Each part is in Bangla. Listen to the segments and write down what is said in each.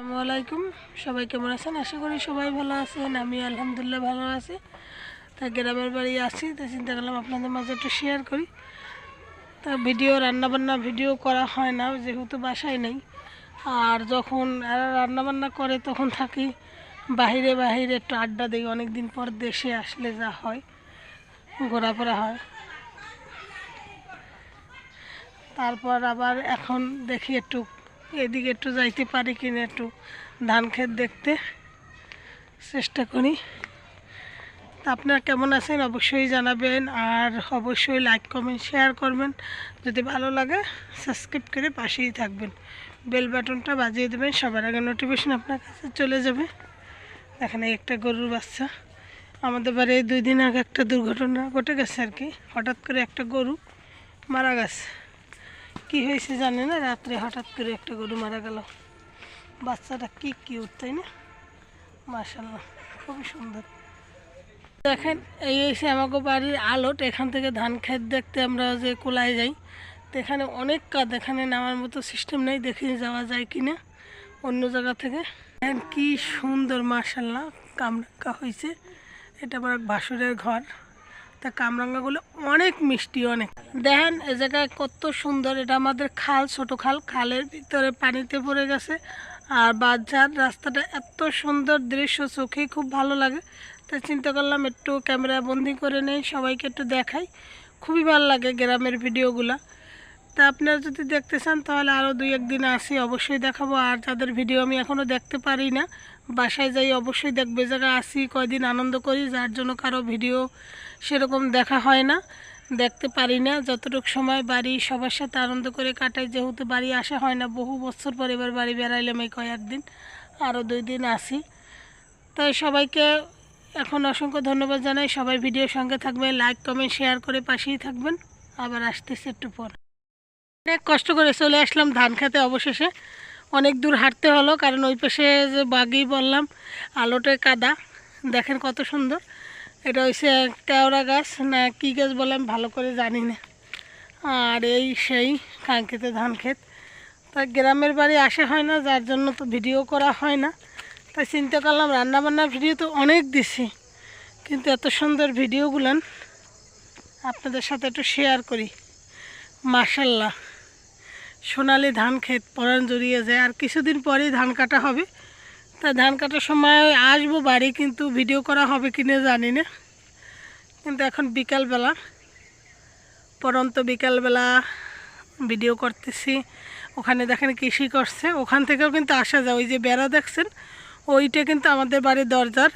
আসসালামু আলাইকুম। সবাই কেমন আছেন? আশা করি সবাই ভালো আছেন। আমি আলহামদুলিল্লাহ ভালো আছি। তা গ্রামের বাড়ি আছি, তা চিন্তা করলাম আপনাদের মাঝে একটু শেয়ার করি। তা ভিডিও রান্নাবান্না ভিডিও করা হয় না, যেহেতু বাসায় নেই। আর যখন রান্নাবান্না করে, তখন থাকি বাহিরে বাহিরে একটু আড্ডা দিই। অনেক দিন পর দেশে আসলে যা হয়, ঘোরাফেরা হয়। তারপর আবার এখন দেখি একটু এদিকে একটু যাইতে পারি কিনা একটু ধান ক্ষেত দেখতে। চেষ্টা করি। তা আপনারা কেমন আছেন অবশ্যই জানাবেন আর অবশ্যই লাইক কমেন্ট শেয়ার করবেন। যদি ভালো লাগে সাবস্ক্রাইব করে পাশেই থাকবেন। বেল বাটনটা বাজিয়ে দেবেন, সবার আগে নোটিফিকেশন আপনার কাছে চলে যাবে। এখানে একটা গরুর বাচ্চা। আমাদের বাড়ি দুই দিন আগে একটা দুর্ঘটনা ঘটে গেছে আর কি। হঠাৎ করে একটা গরু মারা গেছে। কি হয়েছে জানে না? রাত্রে হঠাৎ করে একটা গরু মারা গেল। বাচ্চাটা কি কিউট তাই না? মার্শাল্লাহ খুবই সুন্দর। দেখেন, এই এসে আমাকে বাড়ির আলোট। এখান থেকে ধান ক্ষেত দেখতে আমরা যে কোলায় যাই এখানে অনেক কাজ এখানে নামার মতো সিস্টেম নেই দেখি যাওয়া যায় কি না অন্য জায়গা থেকে। কি সুন্দর মার্শাল্লাহ কামরাঙ্গা হয়েছে। এটা আমার এক ভাসুরের ঘর। তা কামরাঙ্গাগুলো অনেক মিষ্টি, অনেক। দেখেন, এ জায়গায় কত সুন্দর, এটা আমাদের খাল, ছোট খাল। খালের ভিতরে পানিতে পড়ে গেছে। আর বাজার রাস্তাটা এত সুন্দর দৃশ্য, চোখে খুব ভালো লাগে। তা চিন্তা করলাম, একটু ক্যামেরা বন্দি করে নেই, সবাইকে একটু দেখাই। খুবই ভালো লাগে গ্রামের ভিডিওগুলা। তা আপনারা যদি দেখতে চান, তাহলে আরও দুই একদিন আসি, অবশ্যই দেখাবো। আর যাদের ভিডিও আমি এখনও দেখতে পারি না, বাসায় যাই অবশ্যই দেখবে। জায়গা আসি, কয়দিন আনন্দ করি, যার জন্য কারও ভিডিও সেরকম দেখা হয় না, দেখতে পারি না। যতটুকু সময় বাড়ি, সবার সাথে আনন্দ করে কাটাই, যেহেতু বাড়ি আসা হয় না, বহু বছর পর এবার বাড়ি বেড়াইলাম এই কয়েকদিন আরও দুই দিন আসি। তাই সবাইকে এখন অসংখ্য ধন্যবাদ জানাই। সবাই ভিডিওর সঙ্গে থাকবেন, লাইক, কমেন্ট, শেয়ার করে পাশেই থাকবেন। আবার আসতেছি একটু পর। অনেক কষ্ট করে চলে আসলাম ধান খেতে অবশেষে। অনেক দূর হাঁটতে হলো, কারণ ওই পাশে যে বাগি বললাম, আলোটে কাদা। দেখেন কত সুন্দর। এটা হচ্ছে কেওড়া গাছ, না কী গাছ বলে আমি ভালো করে জানি না। আর এই সেই কাঙ্ক্ষিত ধান ক্ষেত। তা গ্রামের বাড়ি আসা হয় না, যার জন্য তো ভিডিও করা হয় না। তাই চিন্তা করলাম, রান্নাবান্নার ভিডিও তো অনেক দিছি, কিন্তু এত সুন্দর ভিডিওগুলান আপনাদের সাথে একটু শেয়ার করি। মার্শাল্লাহ সোনালি ধান ক্ষেত পরান জড়িয়ে যায়, আর কিছুদিন পরেই ধান কাটা হবে। তা ধান কাটার সময় আসব বাড়ি, কিন্তু ভিডিও করা হবে কিনা জানি না। কিন্তু এখন বিকালবেলা, পরন্ত বিকালবেলা ভিডিও করতেছি। ওখানে দেখেন কৃষি করছে, ওখান থেকেও কিন্তু আসা যায়। ওই যে বেড়া দেখছেন, ওইটা কিন্তু আমাদের বাড়ির দরজার,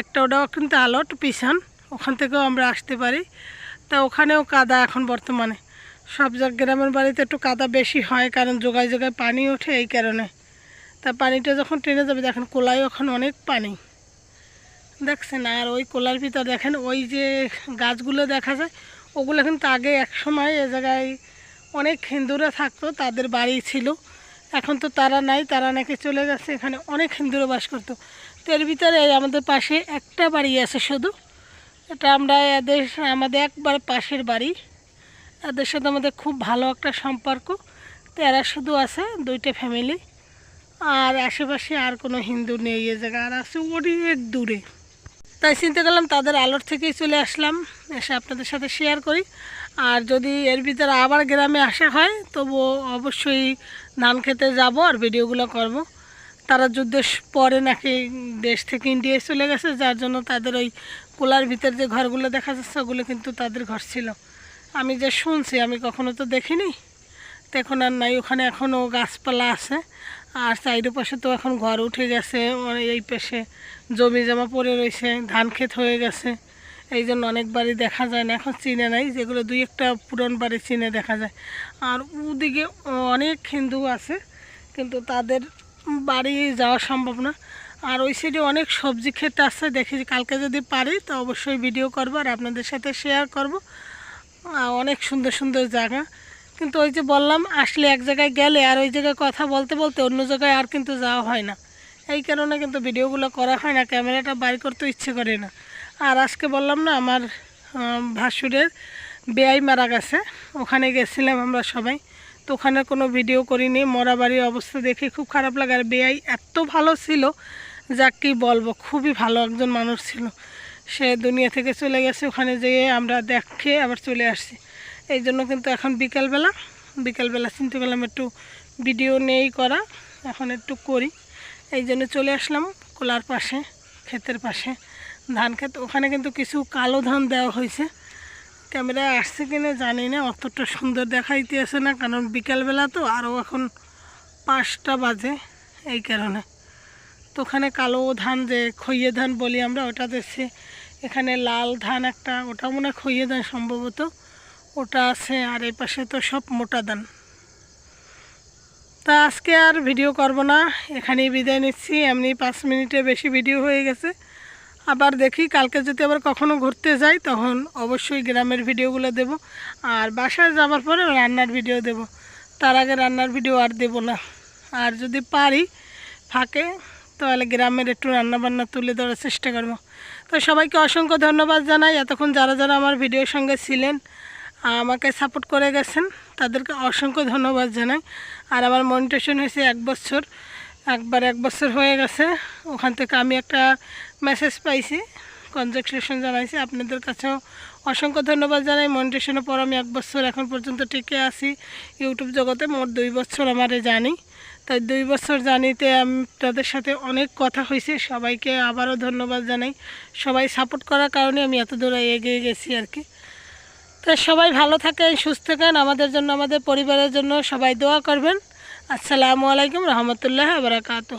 একটা ওটাও কিন্তু আলট, পিছন, ওখান থেকেও আমরা আসতে পারি। তা ওখানেও কাদা এখন বর্তমানে। সব জায়গা গ্রামের বাড়িতে একটু কাদা বেশি হয়, কারণ জোগায় জোগায় পানি ওঠে এই কারণে। তা পানিটা যখন ট্রেনে যাবে, দেখেন কোলায় ওখানে অনেক পানি। দেখছেন, আর ওই কোলার ভিতর দেখেন, ওই যে গাছগুলো দেখা যায়, ওগুলো কিন্তু আগে এক সময় এ জায়গায় অনেক হিন্দুরা থাকতো, তাদের বাড়ি ছিল। এখন তো তারা নাই, তারা নাকি চলে গেছে, এখানে অনেক হিন্দুরা বাস করতো। তো এর ভিতরে আমাদের পাশে একটা বাড়ি আছে শুধু। এটা আমরা এদের, আমাদের একবার পাশের বাড়ি। এদের সাথে আমাদের খুব ভালো একটা সম্পর্ক। তো এরা শুধু আছে, দুইটা ফ্যামিলি আর আশেপাশে আর কোনো হিন্দু নেই এ জায়গা আর আছে অনেক দূরে। তাই চিন্তা করলাম তাদের আলোর থেকেই চলে আসলাম, এসে আপনাদের সাথে শেয়ার করি। আর যদি এর ভিতরে আবার গ্রামে আসা হয় তবু অবশ্যই ধান খেতে যাব আর ভিডিওগুলো করব। তারা যুদ্ধের পরে নাকি দেশ থেকে ইন্ডিয়ায় চলে গেছে, যার জন্য তাদের ওই কোলার ভিতর যে ঘরগুলো দেখা যাচ্ছে, ওগুলো কিন্তু তাদের ঘর ছিল। আমি যে শুনছি, আমি কখনো তো দেখিনি। তো এখন আর নাই, ওখানে এখনও গাছপালা আছে। আর সাইডের পাশে তো এখন ঘর উঠে গেছে এই পাশে জমি জমা পড়ে রয়েছে, ধান ক্ষেত হয়ে গেছে। এই জন্য অনেক বাড়ি দেখা যায় না, এখন চিনে নাই, যেগুলো দুই একটা পুরন বাড়ি চিনে দেখা যায়। আর ওদিকে অনেক হিন্দু আছে, কিন্তু তাদের বাড়ি যাওয়া সম্ভব না। আর ওই সাইডে অনেক সবজি ক্ষেত আছে, দেখি কালকে যদি পারি, তো অবশ্যই ভিডিও করব আর আপনাদের সাথে শেয়ার করব। অনেক সুন্দর সুন্দর জায়গা। কিন্তু ওই যে বললাম, আসলে এক জায়গায় গেলে আর ওই জায়গায় কথা বলতে বলতে অন্য জায়গায় আর কিন্তু যাওয়া হয় না। এই কারণে কিন্তু ভিডিওগুলো করা হয় না, ক্যামেরাটা বাইর করতে ইচ্ছে করে না। আর আজকে বললাম না, আমার ভাসুরের বেয়াই মারা গেছে। ওখানে গেছিলাম আমরা সবাই। তো তো ওখানে কোনো ভিডিও করিনি, মরা বাড়ির অবস্থা দেখে খুব খারাপ লাগে। আর বেআই এত ভালো ছিল যা কি বলব, খুবই ভালো একজন মানুষ ছিল। সে দুনিয়া থেকে চলে গেছে, ওখানে যেয়ে আমরা দেখে আবার চলে আসছি। এই জন্য কিন্তু এখন বিকালবেলা বিকালবেলা চিন্তা করলাম একটু ভিডিও নেই করা, এখন একটু করি। এই জন্য চলে আসলাম কোলার পাশে, ক্ষেতের পাশে ধান ক্ষেত। ওখানে কিন্তু কিছু কালো ধান দেওয়া হয়েছে। ক্যামেরায় আসছে কিনা জানি না, অতটা সুন্দর দেখাইতে আসে না, কারণ বিকালবেলা তো আরও এখন পাঁচটা বাজে এই কারণে। তো ওখানে কালো ধান যে খইয়ে ধান বলি আমরা, ওটা দেখছি। এখানে লাল ধান একটা ওটা মনে হয় খইয়ে ধান সম্ভবত। ওটা আছে আর এই পাশে তো সব মোটা ধান। তা আজকে আর ভিডিও করব না, এখানেই বিদায় নিচ্ছি। এমনি পাঁচ মিনিটে বেশি ভিডিও হয়ে গেছে। আবার দেখি, কালকে যদি আবার কখনো ঘুরতে যাই, তখন অবশ্যই গ্রামের ভিডিওগুলো দেব। আর বাসায় যাওয়ার পরে রান্নার ভিডিও দেব। তার আগে রান্নার ভিডিও আর দেব না। আর যদি পারি, ফাঁকে তাহলে গ্রামের একটু রান্নাবান্না তুলে ধরার চেষ্টা করব। তো সবাইকে অসংখ্য ধন্যবাদ জানাই। এতক্ষণ যারা যারা আমার ভিডিওর সঙ্গে ছিলেন, আমাকে সাপোর্ট করে গেছেন, তাদেরকে অসংখ্য ধন্যবাদ জানাই। আর আমার মনিটেশন হয়েছে এক বছর, একবার এক বছর হয়ে গেছে। ওখান থেকে আমি একটা মেসেজ পাইছি কনজাকশন জানাইছি। আপনাদের কাছেও অসংখ্য ধন্যবাদ জানাই। মনিটেশনের পর আমি এক বছর এখন পর্যন্ত টিকে আছি। ইউটিউব জগতে মোট দুই বছর আমার জানি তাই দুই বছর জানিতে আমি তাদের সাথে অনেক কথা হয়েছে। সবাইকে আবারও ধন্যবাদ জানাই। সবাই সাপোর্ট করার কারণে আমি এত দূরে এগিয়ে গেছি আর কি। তো সবাই ভালো থাকেন, সুস্থ থাকেন। আমাদের জন্য, আমাদের পরিবারের জন্য সবাই দোয়া করবেন। আসসালামু আলাইকুম রহমতুল্লাহ বারাকাতু